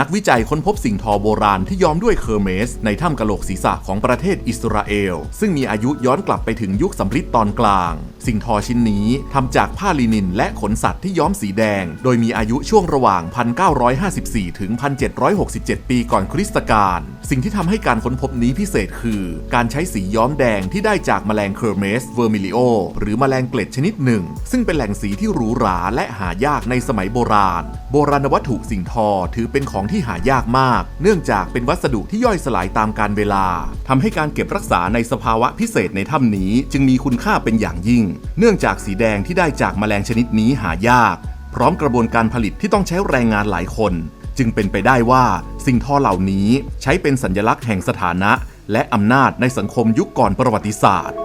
นักวิจัยค้นพบสิ่งทอโบราณที่ย้อมด้วยเคอร์เมส ในถ้ำกะโหลกศีรษะของประเทศอิสราเอล ซึ่งมีอายุย้อนกลับไปถึงยุคสำริดตอนกลาง สิ่งทอชิ้นนี้ทำจากผ้าลินินและขนสัตว์ที่ย้อมสีแดง โดยมีอายุช่วงระหว่าง 1954 ถึง 1767 ปีก่อนคริสตกาล สิ่งที่ทำให้การค้นพบนี้พิเศษคือ การใช้สีย้อมแดงที่ได้จากแมลงเคอร์เมสเวอร์มิลิโอหรือแมลงเกล็ดชนิดหนึ่ง ซึ่งเป็นแหล่งสีที่หรูหราและหายากในสมัยโบราณ โบราณวัตถุสิ่งทอถือเป็นของที่หายากมาก เนื่องจากเป็นวัสดุที่ย่อยสลายตามกาลเวลาทำให้การเก็บรักษาในสภาวะพิเศษในถ้ำนี้ จึงมีคุณค่าเป็นอย่างยิ่ง เนื่องจากสีแดงที่ได้จากแมลงชนิดนี้หายาก พร้อมกระบวนการผลิตที่ต้องใช้แรงงานหลายคน จึงเป็นไปได้ว่า สิ่งทอเหล่านี้ใช้เป็นสัญลักษณ์แห่งสถานะ และอำนาจในสังคมยุคก่อนประวัติศาสตร์